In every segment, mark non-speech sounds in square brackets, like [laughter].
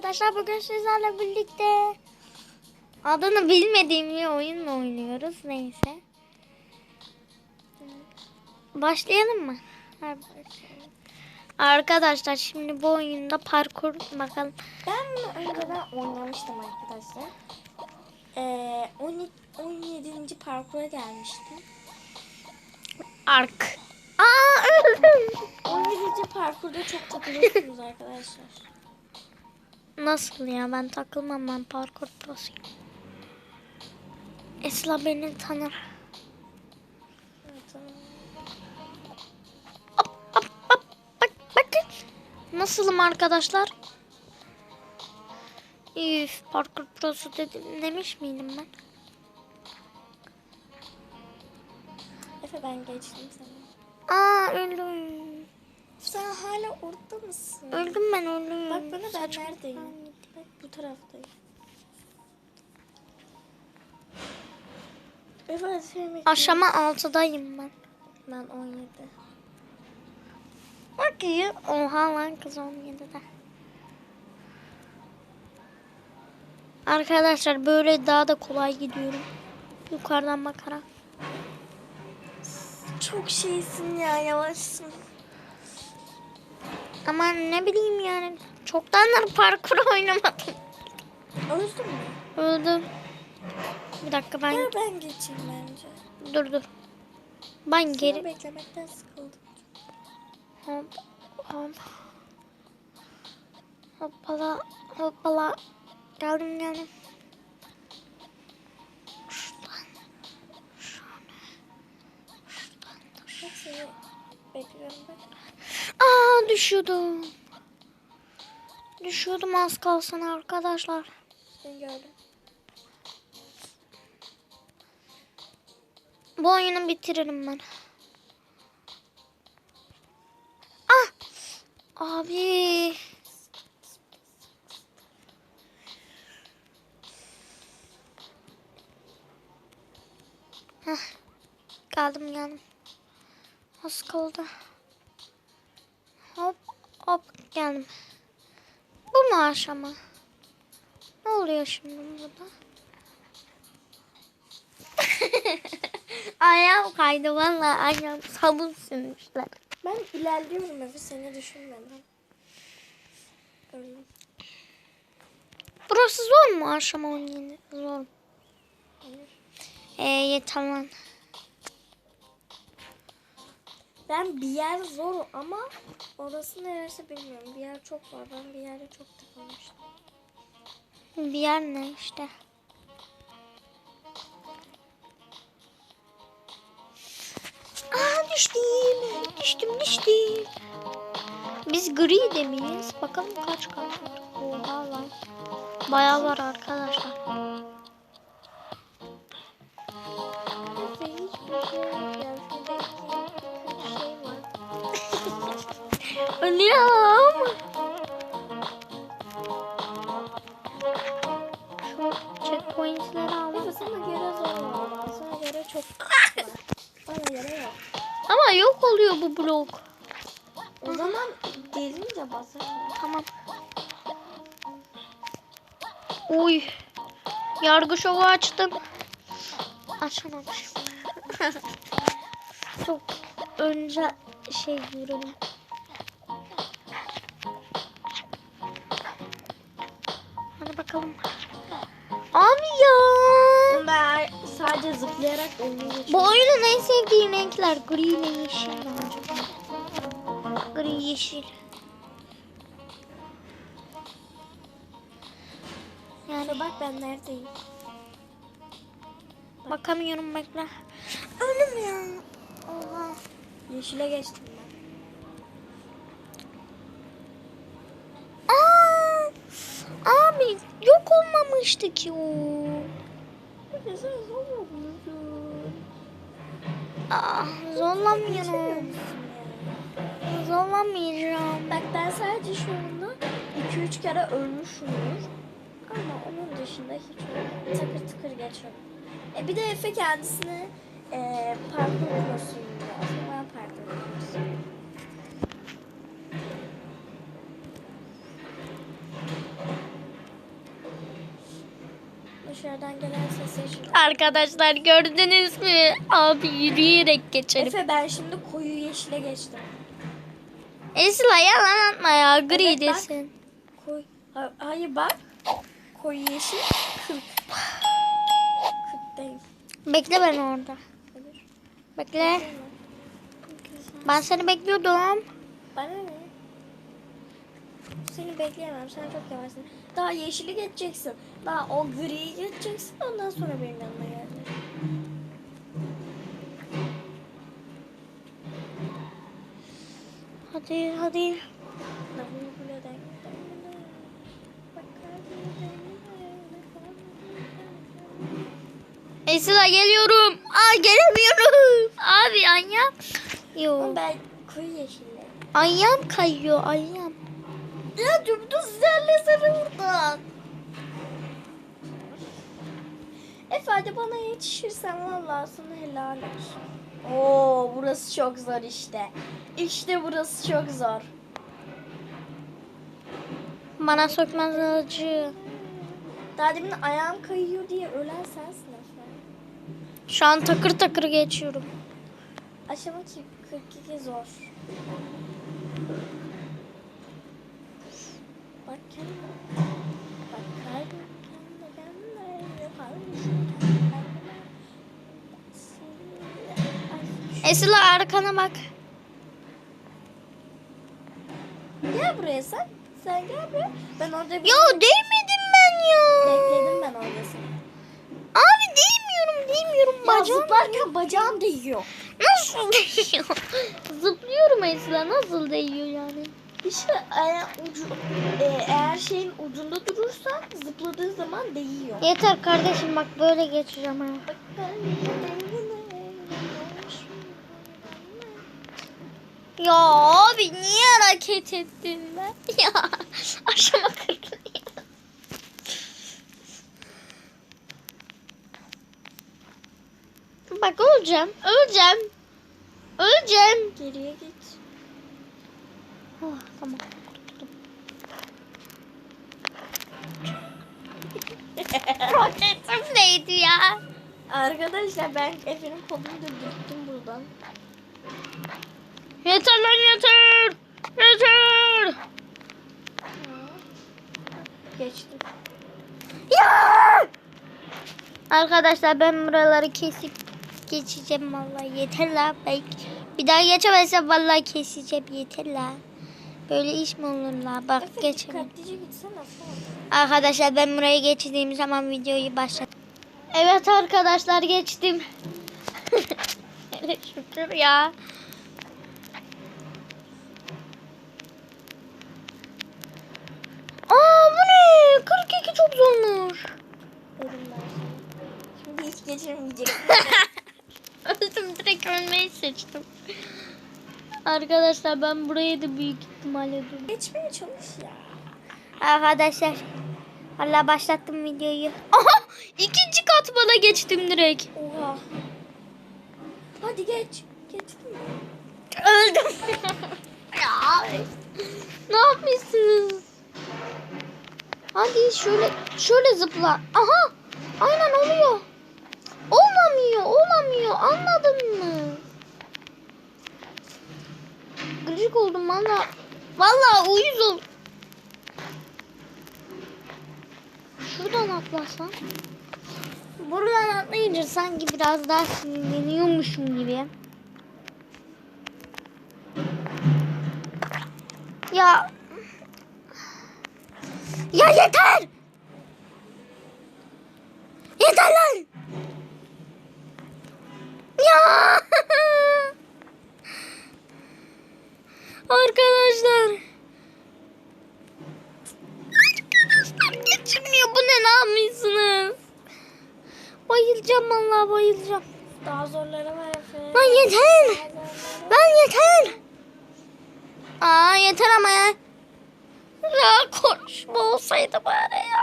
Arkadaşlar bugün sizlerle birlikte adını bilmediğim bir oyunla oynuyoruz. Neyse. Başlayalım mı? Arkadaşlar şimdi bu oyunda parkur bakalım. Ben önceden oynamıştım arkadaşlar. Ee, 12, 17. parkura gelmiştim. Ark. Aa öldüm. 17. parkurda çok takılıyorsunuz arkadaşlar. Nasıl ya ben takılmam ben parkur prosuyum. Esla beni tanır. Hop hop hop bak bakın. Nasılım arkadaşlar? Üf parkur prosu dedim demiş miydim ben? Efe ben geçtim seni. Aa öldüm. Sen hala orada mısın? Öldüm ben öldüm. Bak bana ben Saçma. neredeyim? Bak bu taraftayım. Evet. Aşama 6'dayım ben. Ben 17. Bak iyi. Oha lan kız 17'de. Arkadaşlar böyle daha da kolay gidiyorum. Yukarıdan bakarak. Çok şeysin ya yavaşsın. Ama ne bileyim yani. Çoktandır parkur [laughs] oynamadım. Öldün mü? Öldüm. Bir dakika ben Gel ben geçeyim bence. dur dur. Ben Seni geri beklemekten sıkıldım. hop hop. Hoppala hoppala. Geldim geldim. Şuradan. Şuradan da şu- Bak seni bekliyorum bak. Aa düşüyordum. Düşüyordum az kalsın arkadaşlar. Seni gördüm. Bu oyunu bitiririm ben. Ah! Abi. Heh. Geldim geldim. Az kaldı. Hop geldim. Bu mu aşama? Ne oluyor şimdi burada? [laughs] Ayağım kaydı valla ayağım sabun sürmüşler. Ben ilerliyorum Efe seni düşünmeden. Burası zor mu aşama 17? Zor. Hayır. Ee, tamam. Ben bir yer zor ama orası neresi bilmiyorum. Bir yer çok var. Ben bir yerde çok tıkanmıştım. Bir yer ne işte. Aa düştüm. Düştüm düştüm. Biz gri de miyiz? Bakalım kaç kaç var. Oha lan. Bayağı var arkadaşlar. Ölüyorum. Şu checkpointleri al. Efe sana göre zor var. Sana göre çok. [laughs] Bana göre yok. Ama yok oluyor bu blok. O zaman gelince basar. Tamam. Uy. Yargı şovu açtım. Açamamışım. [laughs] Çok önce şey yürüdüm. Bakalım. Abi ya. Ben sadece zıplayarak oynuyorum. Bu oyunun en sevdiğim renkler gri ile yeşil. Gri yeşil. Yani bak ben neredeyim. bakamıyorum bekle. Ölüm ya. Oha. Yeşile geçtim ben. Aa, abi yok olmamıştı ki o. Aa, zorlamıyorum. Zorlamayacağım. Bak ben sadece şu anda 2-3 kere ölmüşümdür. Ama onun dışında hiç öyle takır tıkır geçiyorum. E bir de Efe kendisine e, dışarıdan gelen sesleri şimdi. Arkadaşlar gördünüz mü? Abi yürüyerek geçelim. Efe ben şimdi koyu yeşile geçtim. Esra yalan atma ya. Gri Evet, bak. desin. Koy. Ha- hayır bak. Koyu yeşil 40. 40 değil. Bekle ben orada. Bekle. Ben seni bekliyordum. Bana ne? Seni bekleyemem. Sen çok yavaşsın. Daha yeşili geçeceksin. Daha o griyi geçeceksin. Ondan sonra benim yanıma geleceksin. Hadi hadi. Esra geliyorum. Aa gelemiyorum. Abi. Ama Yok. ben koyu yeşille. Ayağım kayıyor ayağım. Ya dümdüz zerlesene buradan. Efe hadi bana yetişirsen vallahi sana helal olsun. Oo burası çok zor işte. İşte burası çok zor. Bana sokmaz acı. Daha demin ayağım kayıyor diye ölen sensin Efe. Şu an takır takır geçiyorum. Aşama ki 42 zor. Esra arkana bak. Gel buraya sen. Sen gel buraya. Ben orada bir Yo değmedim ben ya. bekledim ben orada seni. Abi değmiyorum değmiyorum Ya bacağım. zıplarken bacağım değiyor. Nasıl değiyor? [laughs] Zıplıyorum Esra nasıl değiyor yani? İşte eğer, ucu, e, eğer şeyin ucunda durursan zıpladığı zaman değiyor. Yeter kardeşim bak böyle geçeceğim ha. Ya abi niye hareket ettin ben? [laughs] Ya aşama ya. Bak öleceğim, öleceğim. Öleceğim. Geriye git. Oh, tamam. kurtuldum. Roketim neydi ya? Arkadaşlar ben Efe'nin kolunu da dürttüm buradan. Yeter lan yeter. Yeter. Geçtim. Ya! Arkadaşlar ben buraları kesip geçeceğim vallahi yeter la. Ben bir daha geçemezsem vallahi keseceğim yeter la. Böyle iş mi olur la? Bak Efe dikkatlice gitsene. Arkadaşlar ben buraya geçtiğim zaman videoyu başlat. Evet arkadaşlar geçtim. [laughs] Şükür ya. Aa bu ne? 42 çok zormuş. Şimdi hiç geçirmeyecek. [laughs] Öldüm direkt ölmeyi seçtim. Arkadaşlar ben burayı da büyük ihtimalle durdum. Geçmeye çalış ya. Arkadaşlar Valla başlattım videoyu. Aha ikinci katmana geçtim direkt. Oha. Hadi geç. Geçtim. Öldüm. [laughs] ya. Ne yapmışsınız? Hadi şöyle şöyle zıpla. Aha. Aynen oluyor. Olamıyor, olamıyor. Anladın mı? Gıcık oldum valla. Valla uyuz oldum. Şuradan atlasam. Buradan atlayınca sanki biraz daha sinirleniyormuşum gibi. Ya. Ya yeter. Yeter lan. Ya. [laughs] Arkadaşlar. Arkadaşlar geçmiyor. Bu ne ne yapmışsınız? Bayılacağım vallahi bayılacağım. Daha zorları var Efe. Lan yeter. Lan yeter. Aa yeter ama ya. Ya konuşma olsaydı bari ya.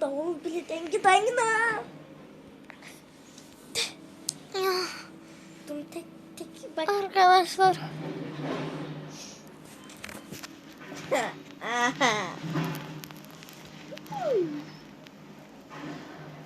Davul bile dengi dengi da. Ya Dur tek bak. arkadaşlar.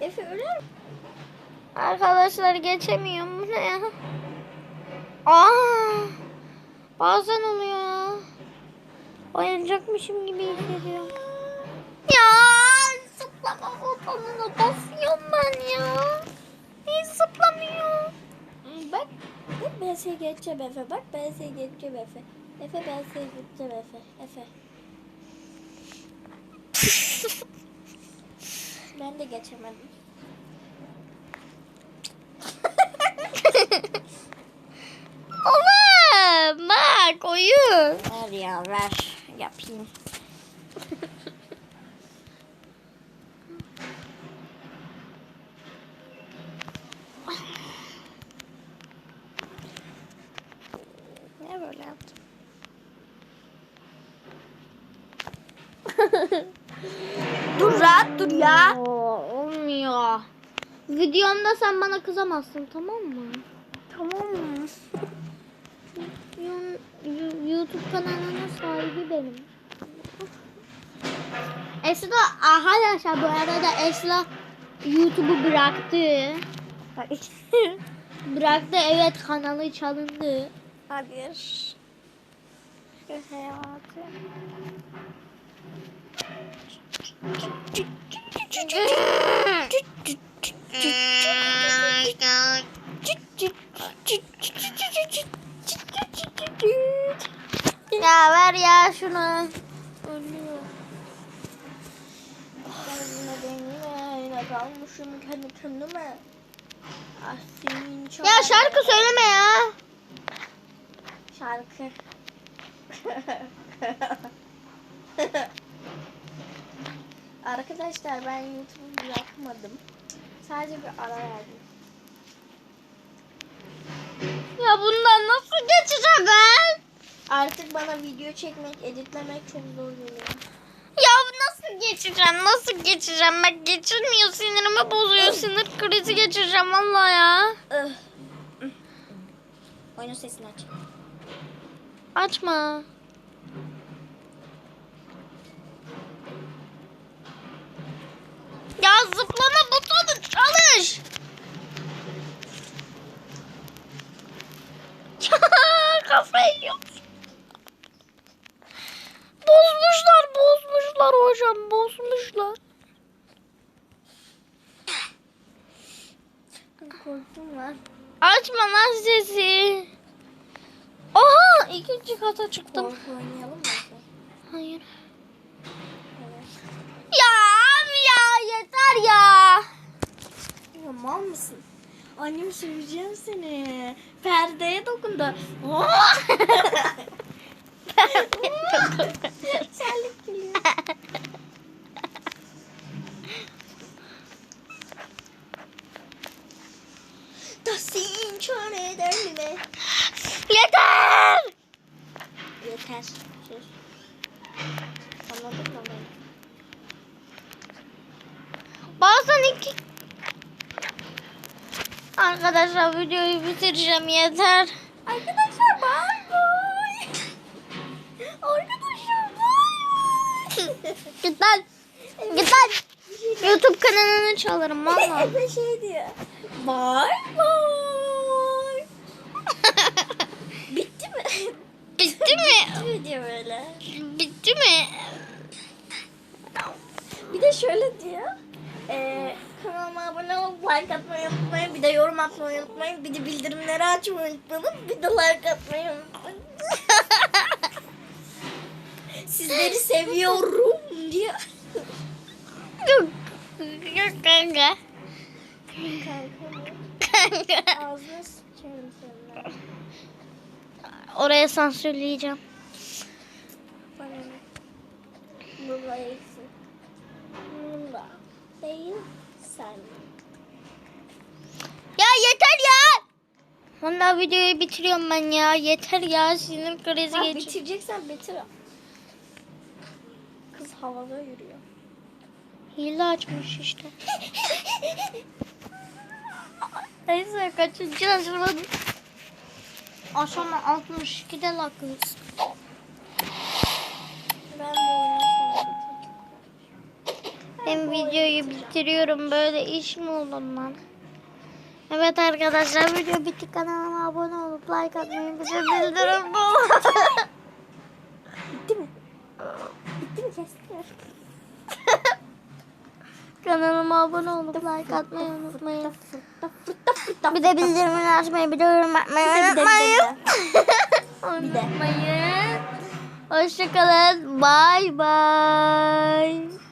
Efe öler mi? Arkadaşlar geçemiyorum. Bu ne ya? Aa! Bazen oluyor ya. Oyuncakmışım gibi hissediyorum. Ya zıplama butonuna basıyorum ben ya. Niye zıplamıyor? Bak. Ben seni geçeceğim Efe. Bak ben seni geçeceğim Efe. Efe ben seni geçeceğim Efe. Efe. [laughs] ben de geçemedim. Oğlum bak oyun. Ver ya ver. Yapayım. Niye böyle yaptım? Dur ya. Olmuyor. Videomda sen bana kızamazsın tamam mı? Tamam mı? YouTube kanalının sahibi benim. Esra arkadaşlar bu arada Esra YouTube'u bıraktı. bıraktı evet kanalı çalındı. Hayır. Şu hayatı. [laughs] ya ver ya şunu. Ölüyor. Kendi kendime. Ya şarkı söyleme ya. Şarkı. [laughs] Arkadaşlar ben YouTube'u bırakmadım. Sadece bir ara verdim. Ya bundan nasıl geçeceğim ben? Artık bana video çekmek, editlemek çok zor geliyor. Ya nasıl geçeceğim? Nasıl geçeceğim? Bak geçirmiyor sinirimi bozuyor. Sinir krizi geçireceğim vallahi ya. Ih. Oyunun sesini aç. Açma. Ya zıplama butonu çalış. [laughs] Kafayı yiyorum. Bozmuşlar, bozmuşlar hocam, bozmuşlar. Korktum lan. Açma lan sesi. Oha, ikinci kata çıktım. Korku oynayalım mı? Hayır. Evet. Ya abi ya yeter ya. Ya mal mısın? Annem söveceğim seni. Perdeye dokundu. Terlik [laughs] [laughs] [laughs] geliyor. Dasin çare derdine. yeter. Yeter. Sus. Anladın mı beni? Bazen iki... Arkadaşlar videoyu bitireceğim yeter. Arkadaşlar bay bay. Arkadaşlar bay bay. Git lan. Git lan. YouTube kanalını çalarım valla. Efe [laughs] şey diyor. Bay bay. Bitti mi? Bitti mi? Bitti diyor böyle. Bitti mi? Bir de şöyle diyor. Ee, kanalıma abone olup like atmayı unutmayın. Bir de yorum atmayı unutmayın. Bir de bildirimleri açmayı unutmayın. Bir de like atmayı unutmayın. [laughs] Sizleri seviyorum diyor. Yok. Yok kanka. Kanka. Ağzına sıçıyorum seninle. Oraya sansürleyeceğim. Bana ne? Bu değilsin. Bunda değil Ya yeter ya. Valla videoyu bitiriyorum ben ya. Yeter ya. Sinir krizi geçiyor. bitireceksen bitir. Kız havada yürüyor. Hile açmış işte. [laughs] Neyse kaçıncı aşamada? Aşama 62'de la kız. Ben videoyu bitiriyorum. Böyle iş mi olur lan? Evet arkadaşlar video bitti. Kanalıma abone olup like atmayı bize bildirin. [laughs] Bitti mi? Bitti mi kestim? [laughs] Kanalıma abone olup like atmayı unutmayın. Bir de bildirimleri açmayı, bir de yorum atmayı unutmayın. [laughs] Unutmayın. Hoşçakalın. Bye bye.